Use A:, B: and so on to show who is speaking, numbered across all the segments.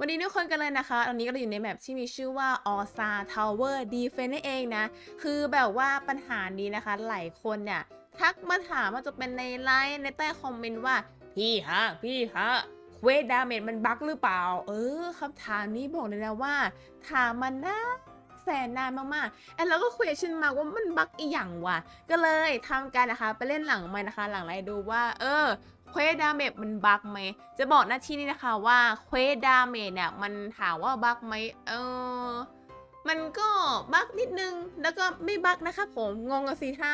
A: วันนี้ทุกคนกันเลยนะคะตอนนี้ก็อยู่ในแมปที่มีชื่อว่า a l s a Tower Defense นั่นเองนะ คือแบบว่าปัญหานี้นะคะ หลายคนเนี่ย ทักมาถามว่าจะเป็นในไลน์ในใต้คอมเมนต์ว่า พี่ฮะ พี่ฮะเวสดาเมจมันบั๊กหรือเปล่า เออคำถามนี้บอกเลยนะว่า ถามมันนะ แสนนานมากๆแอนเราก็คุยกับชินมาว่ามันบั๊กอีหยังวะก็เลยทำการนะคะไปเล่นหลังไม้นะคะ หลังไลดูว่า เออเควสดาเมจมันบั๊กไหม จะบอกหน้าที่นี้นะคะว่าเควสดาเมจเนี่ยมันถามว่าบั๊กไหมเออ มันก็บั๊กนิดนึง แล้วก็ไม่บั๊กนะคะผม งงกันสิท่า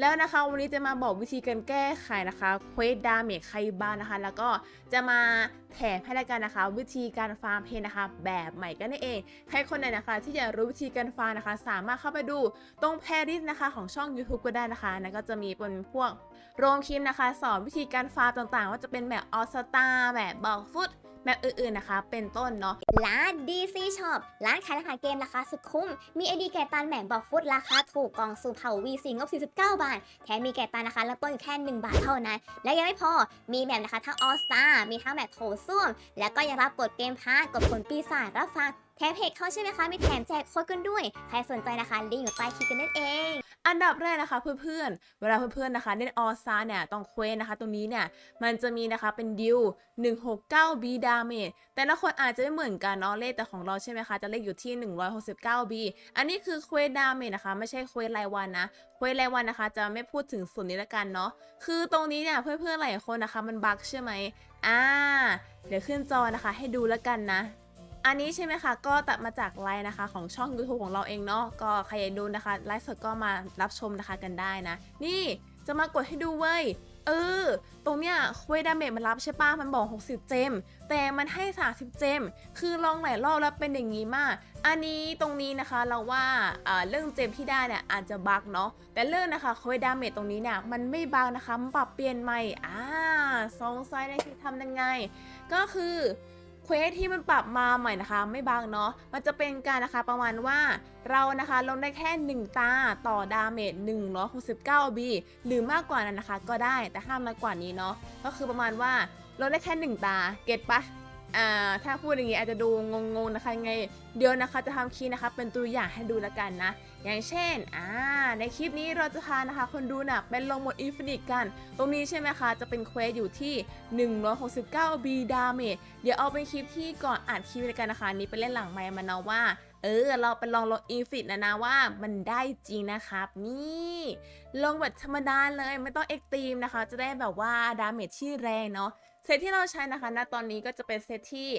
A: แล้วนะคะ วันนี้จะมาบอกวิธีการแก้ไขนะคะเควสดาเมจใครบ้างนะคะ แล้วก็จะมาแถมให้แล้วกันนะคะ วิธีการฟาร์มเพนนะคะ แบบใหม่กันนั่นเอง ใครคนไหนนะคะ ที่อยากรู้วิธีการฟาร์มนะคะ สามารถเข้าไปดูตรงแพลลิสนะคะของช่อง YouTube ก็ได้นะคะแล้วก็จะมีเป็นพวกโรงคลิปนะคะ สอนวิธีการฟาร์มต่างๆ ว่าจะเป็นแบบออสตาแบบบอกฟุต แบบอื่นๆนะคะ เป็นต้นเนาะ
B: ร้าน DC Shop ร้านขายรหัสเกมราคาสุดคุ้ม มีไอดีแก่ตันแหม่งบอกฟุตราคาถูกกล่องสุ่มเผา VC งบ49 บาท แถมมีแก่ตันนะคะเริ่มต้นอยู่แค่ 1 บาทเท่านั้น และยังไม่พอมีแบบนะคะทั้ง All Star มีทั้งแบบโถส้วม แล้วก็ยังรับกดเกมพาร์กดผลปีศาจรับฟังแถมเพจเขาใช่ไหมคะมีแถมแจกโค้ดกันด้วย ใครสนใจนะคะลิงก์อยู่ใต้คลิปกันนั่นเอง
A: อันดับแรกนะคะเพื่อนๆ เวลาเพื่อนๆนะคะเล่นออซาเนี่ยต้องเควสนะคะตรงนี้เนี่ยมันจะมีนะคะเป็นดิว169 B ดาเมจแต่ละคนอาจจะไม่เหมือนกันเนาะเลขแต่ของเราใช่ไหมคะจะเลขอยู่ที่ 169 B อันนี้คือเควสดาเมจนะคะไม่ใช่เควสรายวันนะเควสรายวันนะคะ จะไม่พูดถึงส่วนนี้ละกันเนาะคือตรงนี้เนี่ยเพื่อนๆหลายคนนะคะมันบั๊กใช่ไหมอ่าเดี๋ยวขึ้นจอนะคะให้ดูแล้วกันนะ อันนี้ใช่ไหมคะ ก็ตัดมาจากไลน์นะคะของช่อง YouTube ของเราเองเนาะก็ใครอยากดูนะคะไลฟ์สดก็มารับชมนะคะกันได้นะ นี่จะมากดให้ดูเว้ยเออ ตรงเนี้ยคุยดาเมจมันรับใช่ปะมันบอก 60 เจม แต่มันให้ 30 เจม คือลองหลายรอบแล้วเป็นอย่างนี้มาก อันนี้ตรงนี้นะคะเราว่าเรื่องเจมที่ได้เนี่ยอาจจะบั๊กเนาะ แต่เรื่องนะคะคุยดาเมจตรงนี้เนี่ยมันไม่บั๊กนะคะ มันปรับเปลี่ยนใหม่ อ่าสองสัยในที่ทำยังไง ก็คือ เควสที่มันปรับมาใหม่นะคะ ไม่บางเนาะมันจะเป็นการนะคะประมาณว่าเรานะคะลงได้แค่ 1 ตาต่อดาเมจ169 B หรือมากกว่านั้นนะคะก็ได้แต่ห้ามน้อยกว่านี้เนาะก็คือประมาณว่าลงได้แค่ 1 ตาเก็ตปะ อ่าถ้าพูดอย่างงี้อาจจะดูงงๆนะคะไง เดี๋ยวนะคะจะทำคีย์นะคะเป็นตัวอย่างให้ดูแล้วกันนะ อย่างเช่นอ่าในคลิปนี้เราจะพานะคะ คนดูน่ะเป็นลงหมดอินฟินิตกัน ตรงนี้ใช่ไหมคะจะเป็นเควสอยู่ที่ 169 B ดาเมจเดี๋ยวเอาเป็นคลิปที่ก่อนอัดคลิปในกันนะคะนนี้ไปเล่นหลังไมค์มาเนาะว่าเออ เราไปลองลงอินฟิตนะนะว่ามันได้จริงนะครับ นี่ลงแบบธรรมดาเลยไม่ต้องเอ็กตรีมนะคะ จะได้แบบว่าดาเมจที่แรงเนาะ เซตที่เราใช้นะคะ ณ ตอนนี้ก็จะเป็นเซตที่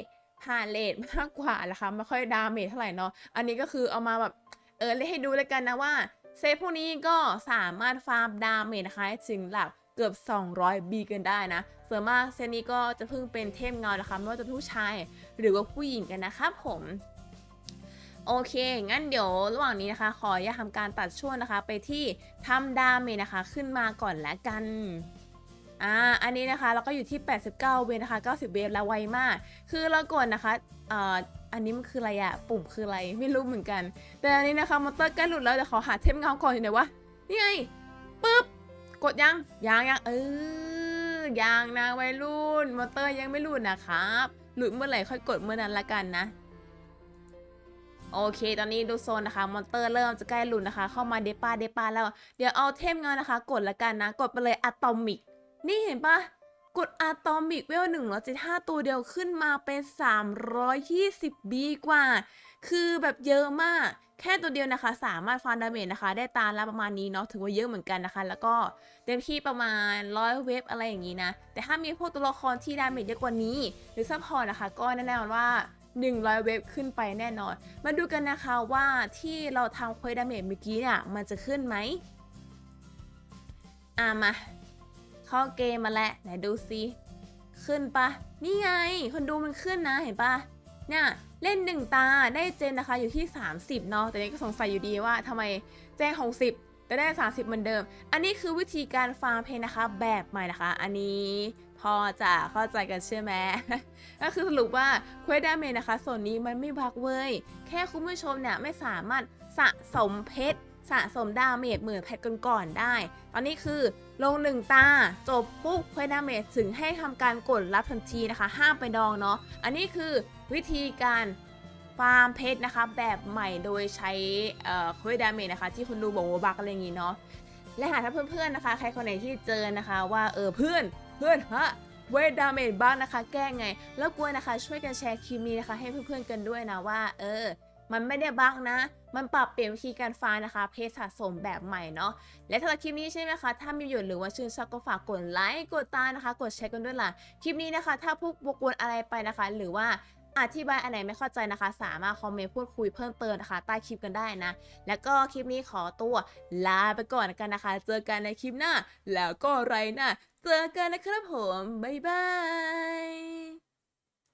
A: ผ่านเลทมากกว่านะคะ ไม่ค่อยดาเมจเท่าไหร่เนาะ อันนี้ก็คือเอามาแบบ เออเล่นให้ดูเลยกันนะว่า เซตพวกนี้ก็สามารถฟาร์มดาเมจนะคะให้ถึงหลักเกือบ 200 บีกันได้นะส่วนมากเซตนี้ก็จะเพิ่งเป็นเทพเงานะคะไม่ว่าจะผู้ชายหรือว่าผู้หญิงกันนะครับผมโอเค งั้นเดี๋ยวระหว่างนี้นะคะ ขออย่าทำการตัดช่วงนะคะ ไปที่ทำดาเมจนะคะ ขึ้นมาก่อนแล้วกัน อ่าอันนี้นะคะเราก็อยู่ที่ 89 เวฟนะคะ 90 เวฟแล้วไวมาก คือเรากดนะคะเอ่ออันนี้มันคืออะไรอะปุ่มคืออะไรไม่รู้เหมือนกัน แต่อันนี้นะคะมอเตอร์ใกล้หลุดแล้วเดี๋ยวขอหาเทปเงาก่อนอยู่ไหนวะนี่ไงปึ๊บกดยังยังยังเออยังนะวัยรุ่นมอเตอร์ยังไม่หลุดนะครับหลุดเมื่อไหร่ค่อยกดเมื่อนั้นละกันนะโอเค ตอนนี้ดูโซนนะคะ มอนเตอร์เริ่มจะใกล้หลุดนะคะ เข้ามาเดปาเดปาแล้ว เดี๋ยวเอาเทมเงินนะคะ กดละกันนะ กดไปเลยอะตอมิก นี่เห็นปะกดอะตอมิกเวลหนึ่งร้อยเจ็ดห้าตัวเดียวขึ้นมาเป็น 320บีกว่า คือแบบเยอะมาก แค่ตัวเดียวนะคะ สามารถฟันดาเมจนะคะ ได้ตาละประมาณนี้เนาะ ถือว่าเยอะเหมือนกันนะคะ แล้วก็เต็มที่ประมาณร้อยเวฟอะไรอย่างนี้นะ แต่ถ้ามีพวกตัวละครที่ดาเมจเยอะกว่านี้ หรือซัพพอร์ตนะคะ ก็แน่นอนว่า 100 เวฟขึ้นไปแน่นอน มาดูกันนะคะว่าที่เราทำเควสดาเมจเมื่อกี้เนี่ย มันจะขึ้นไหมอะมา เข้าเกมมาแล้วไหนดูซิขึ้นปะนี่ไง คนดูมันขึ้นนะเห็นปะเนี่ยเล่นหนึ่งตาได้เจนนะคะอยู่ที่ 30เนาะแต่นี่ก็สงสัยอยู่ดีว่าทำไมแจ้ง60 แต่ได้ 30 เหมือนเดิม อันนี้คือวิธีการฟาร์มเพลนะคะ แบบใหม่นะคะ อันนี้พอจะเข้าใจกันใช่ไหมก็คือสรุปว่าเควสดาเมจนะคะ ส่วนนี้มันไม่บักเว้ย แค่คุณผู้ชมเนี่ยไม่สามารถสะสมเพชร สะสมดาเมจเหมือนแพทก่อนๆได้ ตอนนี้คือลงหนึ่งตา จบปุ๊บเควดาเมจถึงให้ทำการกดรับทันทีนะคะ ห้ามไปดองเนาะ อันนี้คือวิธีการฟาร์มเพชรนะคะ แบบใหม่โดยใช้เอ่อเควดาเมจนะคะ ที่คุณดูบอกว่าบักอะไรอย่างงี้เนาะ และหากถ้าเพื่อนๆนะคะ ใครคนไหนที่เจอนะคะ ว่าเออเพื่อนเพื่อนฮะเวดาเมจบ้างนะคะ แก้ไง แล้วกลัวนะคะ ช่วยกันแชร์คลิปนี้นะคะ ให้เพื่อนๆกันด้วยนะว่า เออ มันไม่ได้บักนะ มันปรับเปลี่ยนวิธีการฟาร์มนะคะ เพชรสะสมแบบใหม่เนาะ และสำหรับคลิปนี้ใช่ไหมคะ ถ้ามีประโยชน์หรือว่าชื่นชอบก็ฝากกดไลค์ กดตามนะคะ กดแชร์กันด้วยล่ะ คลิปนี้นะคะ ถ้าพวกบกวนอะไรไปนะคะ หรือว่าอธิบายอันไหนไม่เข้าใจนะคะ สามารถคอมเมนต์พูดคุยเพิ่มเติมนะคะ ใต้คลิปกันได้นะ แล้วก็คลิปนี้ขอตัวลาไปก่อนกันนะคะ เจอกันในคลิปหน้า แล้วก็ไรหน้าเจอกันนะครับผม บ๊ายบาย